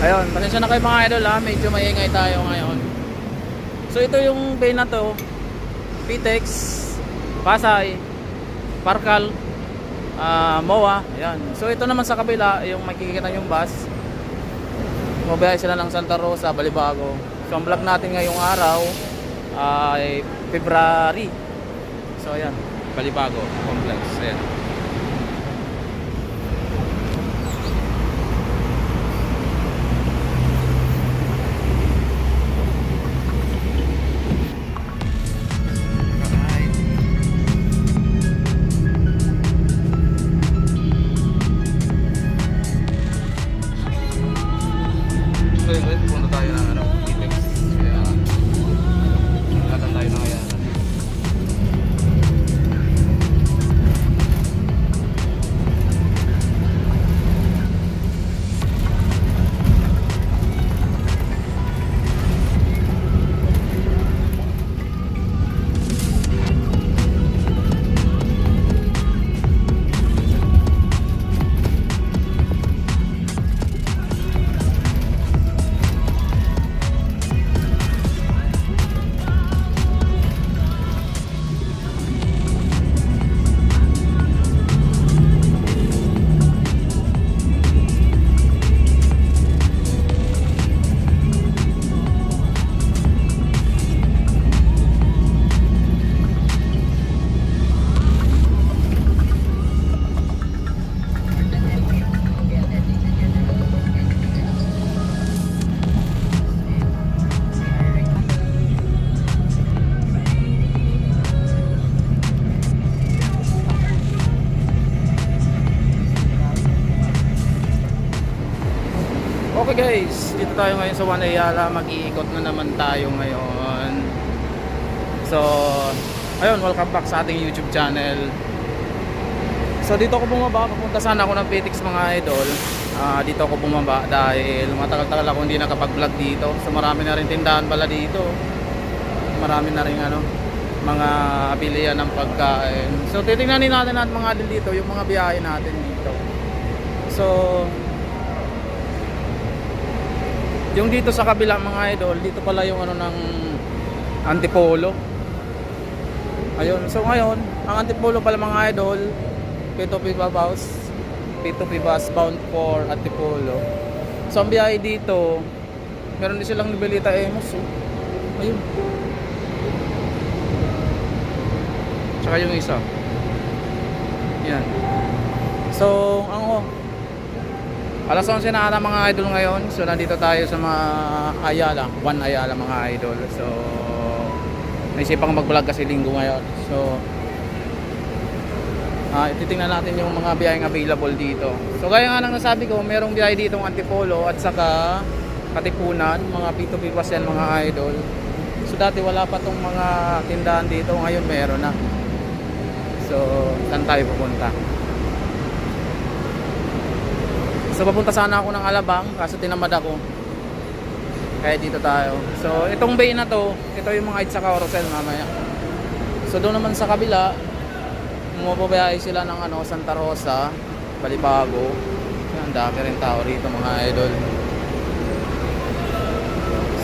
Ayun, pasensya na kayo mga idol ha, medyo maingay tayo ngayon. So ito yung bay na to, Pitex, Pasay, Parkal, ah, MOA, ayan. So ito naman sa kabila, yung makikita yung bus. Mabiyahe sila ng Santa Rosa, Balibago. So ang vlog natin ngayong araw ay February. So ayan, Balibago Complex. Ayan. So yun, punta tayo ng ano, Okay guys, dito tayo ngayon sa One Ayala, mag-iikot na naman tayo ngayon. So, ayun, welcome back sa ating YouTube channel. So dito ako bumaba, papunta sana ako ng Petix mga idol. Ah, dito ako bumaba dahil matagal-tagal ako hindi nakapag-vlog dito. So marami na rin tindahan pala dito. Marami na rin ano, mga bilihan ng pagkain. So titingnan natin natin mga idol dito, yung mga biyahe natin dito. So yung dito sa kabila mga idol, dito pala yung ano ng Antipolo. Ayun, so ngayon, ang Antipolo pala mga idol, P2P Babaus, P2P bus bound for Antipolo. So ang biyahe dito, meron din silang Nibelita Emos. Oh. Ayun. Tsaka yung isa. Yan. So, ang oh, Alas 11 na ata mga idol ngayon. So nandito tayo sa mga Ayala, One Ayala mga idol. So naisipang mag-vlog kasi linggo ngayon. So ah ititingnan natin yung mga biyaheng available dito. So gaya nga nang nasabi ko, merong biyahe dito ng Antipolo at saka Katipunan, mga P2P bus mga idol. So dati wala pa tong mga tindahan dito, ngayon meron na. So saan tayo pupunta? So papunta sana ako ng Alabang kaso tinamad ako. Kaya dito tayo. So itong bay na to, ito yung mga Itza Carousel mamaya. So doon naman sa kabila, umupabayay sila ng ano, Santa Rosa, Balibago. Ang dami rin tao rito mga idol.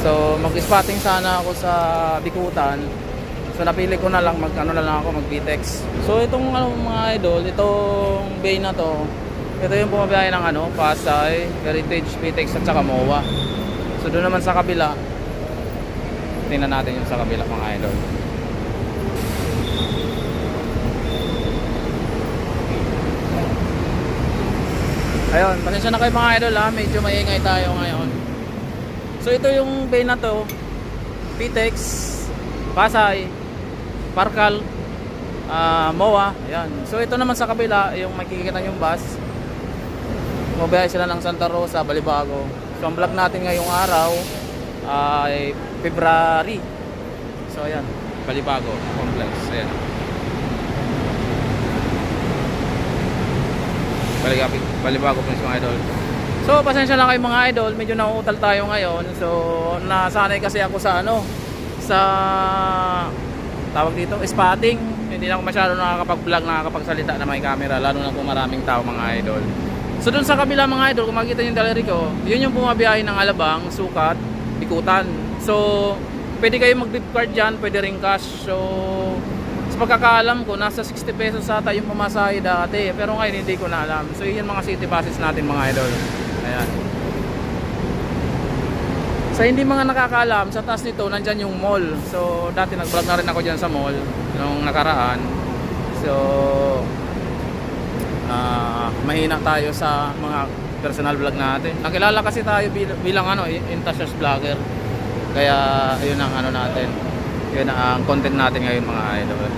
So mag-spotting sana ako sa Bikutan. So napili ko na lang mag ano na lang ako mag Vitex. So itong ano mga idol, itong bay na to, ito yung bumabiyahe ng ano, Pasay, Heritage, Pitex at saka MOA. So doon naman sa kabila, tingnan natin yung sa kabila mga idol. Ayun, pasensya na kayo mga idol ha, medyo maingay tayo ngayon. So ito yung bay na to, Pitex, Pasay, Parkal, ah, MOA, ayan. So ito naman sa kabila, yung makikita yung bus, Mabiyahe sila ng Santa Rosa, Balibago. So ang vlog natin ngayong araw ay February. So ayan, Balibago Complex. Ayan. Balibago, Balibago Complex mga idol. So pasensya lang kayo mga idol, medyo nauutal tayo ngayon. So nasanay kasi ako sa ano, sa tawag dito, spotting. Hindi na ako masyado nakakapag-vlog, nakakapagsalita na may camera, lalo na kung maraming tao mga idol. So doon sa kabila mga idol, kung makikita yung daliri ko, yun yung bumabiyahe ng Alabang, Sukat, Bikutan. So, pwede kayo mag-gift card dyan, pwede rin cash. So, sa pagkakaalam ko, nasa 60 pesos ata yung pamasahe dati. Pero ngayon, hindi ko na alam. So, yun mga city buses natin mga idol. Ayan. Sa hindi mga nakakaalam, sa taas nito, nandyan yung mall. So, dati nag-vlog na rin ako dyan sa mall nung nakaraan. So, ah mahina tayo sa mga personal vlog natin. Nakilala kasi tayo bilang, bilang ano, Intasios vlogger. Kaya, yun ang ano natin. Yun ang content natin ngayon mga idol.